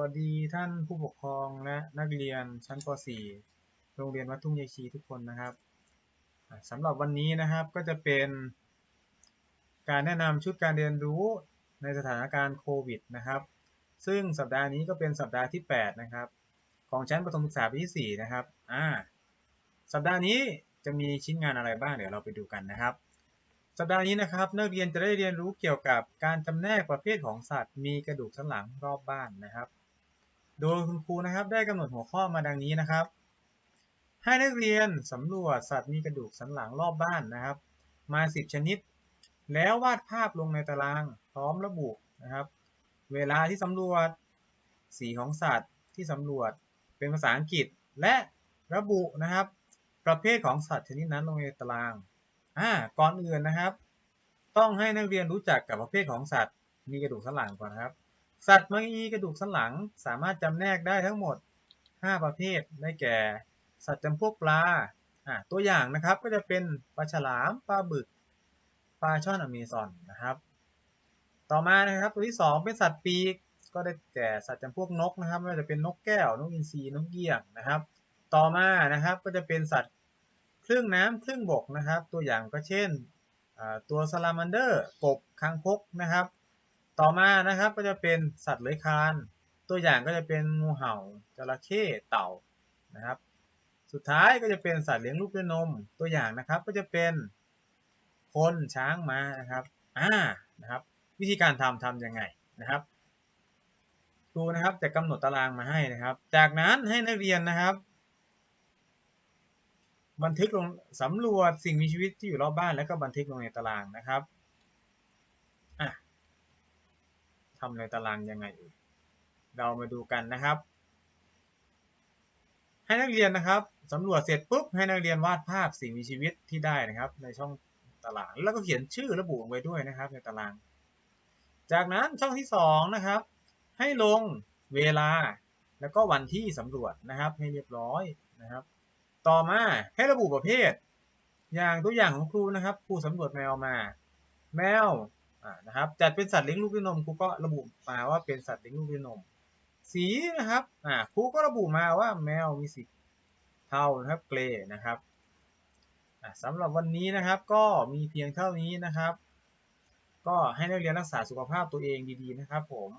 วัสดีท่านผู้ปกครองและนักเรียนชั้นป .4 โรงเรียนวัดทุ่งยายชีทุกคนนะครับสำหรับวันนี้นะครับก็จะเป็นการแนะนำชุดการเรียนรู้ในสถานการณ์โควิดนะครับ ซึ่งสัปดาห์นี้ก็เป็นสัปดาห์ที่ 8 นะครับ ของชั้นประถมศึกษาปีที่4นะครับอ่าสัปดาห์นี้จะมีชิ้นงานอะไรบ้างเดี๋ยวเราไปดูกันนะครับ สัปดาห์นี้นะครับนักเรียนจะได้เรียนรู้เกี่ยวกับการจำแนกประเภทของสัตว์ มีกระดูกสันหลังรอบบ้านนะครับ โดยคุณครูนะครับได้กำหนดหัวข้อมาดังนี้นะครับ ให้นักเรียนสำรวจสัตว์มีกระดูกสันหลังรอบบ้านนะครับ มา 10 ชนิด แล้ววาดภาพลงในตารางพร้อมระบุนะครับ เวลาที่สำรวจสีของสัตว์ที่สำรวจเป็นภาษาอังกฤษและระบุนะครับ ประเภทของสัตว์ชนิดนั้นลงในตารางอ่าก่อนอื่นนะครับ ต้องให้นักเรียนรู้จักกับประเภทของสัตว์มีกระดูกสันหลังก่อนนะครับ สัตว์มีกระดูกสันหลังสามารถจำแนกได้ทั้งหมด 5 ประเภทได้แก่ สัตว์จำพวกปลาตัวอย่างนะครับก็จะเป็นปลาฉลามปลาบึกปลาช่อนอเมซอนนะครับ ต่อมานะครับตัวที่ 2 เป็นสัตว์ปีกก็ได้แก่สัตว์จำพวกนกนะครับไม่ว่าจะเป็นนกแก้วนกอินทรีนกเกี้ยงนะครับ ต่อมานะครับก็จะเป็นสัตว์ครึ่งน้ำครึ่งบกนะครับ ตัวอย่างก็เช่นตัวซาลามันเดอร์กบคางคกนะครับ ต่อมานะครับก็จะเป็นสัตว์เลื้อยคลาน ตัวอย่างก็จะเป็นงูเห่าจระเข้เต่านะครับ สุดท้ายก็จะเป็นสัตว์เลี้ยงลูกด้วยนม ตัวอย่างนะครับก็จะเป็นคนช้างม้านะครับอ่านะครับ วิธีการทำทำยังไงนะครับครูนะครับจะกำหนดตารางมาให้นะครับ จากนั้นให้นักเรียนนะครับ บันทึกลงสำรวจสิ่งมีชีวิตที่อยู่รอบบ้านแล้วก็บันทึกลงในตารางนะครับอะทำในตารางยังไงเอ่ยเรามาดูกันนะครับ ให้นักเรียนนะครับสำรวจเสร็จปุ๊บให้นักเรียนวาดภาพสิ่งมีชีวิตที่ได้นะครับ ในช่องตารางแล้วก็เขียนชื่อระบุลงไว้ด้วยนะครับ ในตาราง จากนั้นช่องที่สองนะครับ ให้ลงเวลาแล้วก็วันที่สำรวจนะครับ ให้เรียบร้อยนะครับ ต่อมาให้ระบุประเภท อย่างตัวอย่างของครูนะครับครูสำรวจแมวมา แมว นะครับจัดเป็นสัตว์เลี้ยงลูกด้วยนมครูก็ระบุมาว่าเป็นสัตว์เลี้ยงลูกด้วยนม สีนะครับอ่าครูก็ระบุมาว่าแมวมีสีเทานะครับเกรย์นะครับอ่าสำหรับวันนี้นะครับก็มีเพียงเท่านี้นะครับ ก็ให้นักเรียนรักษาสุขภาพตัวเองดีๆนะครับผม